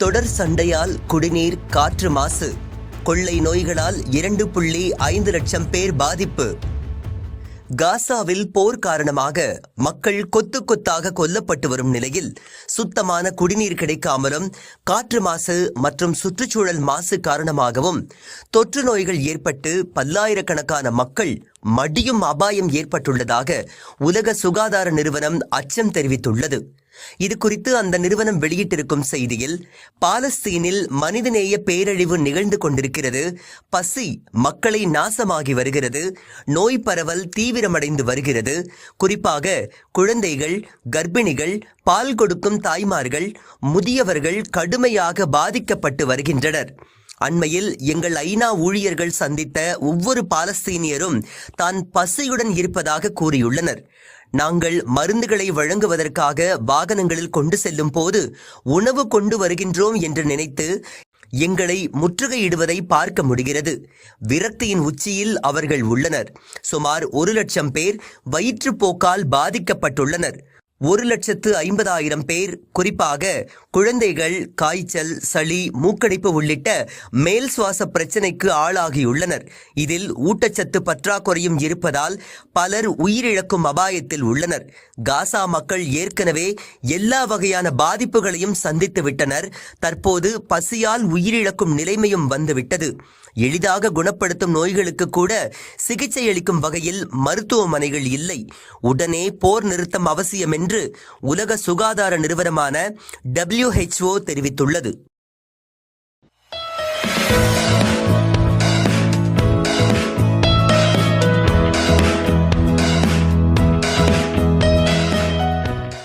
தொடர் சண்டையால் குடிநீர் காற்று மாசு. கொள்ளை நோய்களால் இரண்டு புள்ளி ஐந்து லட்சம் பேர் பாதிப்பு. காசாவில் போர் காரணமாக மக்கள் கொத்து கொத்தாக கொல்லப்பட்டு வரும் நிலையில் சுத்தமான குடிநீர் கிடைக்காமலும் காற்று மாசு மற்றும் சுற்றுச்சூழல் மாசு காரணமாகவும் தொற்று நோய்கள் ஏற்பட்டு பல்லாயிரக்கணக்கான மக்கள் மடியும் அபாயம் ஏற்பட்டுள்ளதாக உலக சுகாதார நிறுவனம் அச்சம் தெரிவித்துள்ளது. இது குறித்து அந்த நிறுவனம் வெளியிட்டிருக்கும் செய்தியில் பாலஸ்தீனில் மனிதநேய பேரழிவு நிகழ்ந்து கொண்டிருக்கிறது பசி மக்களை நாசமாகி வருகிறது நோய் பரவல் தீவிரமடைந்து வருகிறது. குறிப்பாக குழந்தைகள் கர்ப்பிணிகள் பால் கொடுக்கும் தாய்மார்கள் முதியவர்கள் கடுமையாக பாதிக்கப்பட்டு வருகின்றனர். அண்மையில் எங்கள் ஐநா ஊழியர்கள் சந்தித்த ஒவ்வொரு பாலஸ்தீனியரும் தான் பசியுடன் இருப்பதாக கூறியுள்ளனர். நாங்கள் மருந்துகளை வழங்குவதற்காக வாகனங்களில் கொண்டு செல்லும் போது உணவு கொண்டு வருகின்றோம் என்று நினைத்து எங்களை முற்றுகையிடுவதை பார்க்க முடிகிறது. விரக்தியின் உச்சியில் அவர்கள் உள்ளனர். சுமார் ஒரு லட்சம் பேர் வயிற்றுப்போக்கால் பாதிக்கப்பட்டுள்ளனர். ஒரு லட்சத்து ஐம்பதாயிரம் பேர் குறிப்பாக குழந்தைகள் காய்ச்சல் சளி மூக்கடைப்பு உள்ளிட்ட மேல் சுவாச பிரச்சனைக்கு ஆளாகியுள்ளனர். இதில் ஊட்டச்சத்து பற்றாக்குறையும் இருப்பதால் பலர் உயிரிழக்கும் அபாயத்தில் உள்ளனர். காசா மக்கள் ஏற்கனவே எல்லா வகையான பாதிப்புகளையும் சந்தித்து விட்டனர். தற்போது பசியால் உயிரிழக்கும் நிலைமையும் வந்துவிட்டது. எளிதாக குணப்படுத்தும் நோய்களுக்கு கூட சிகிச்சை அளிக்கும் வகையில் மருத்துவமனைகள் இல்லை. உடனே போர் நிறுத்தம் அவசியம் என்று உலக சுகாதார நிறுவனமான டபிள்யூஹெச்ஓ தெரிவித்துள்ளது.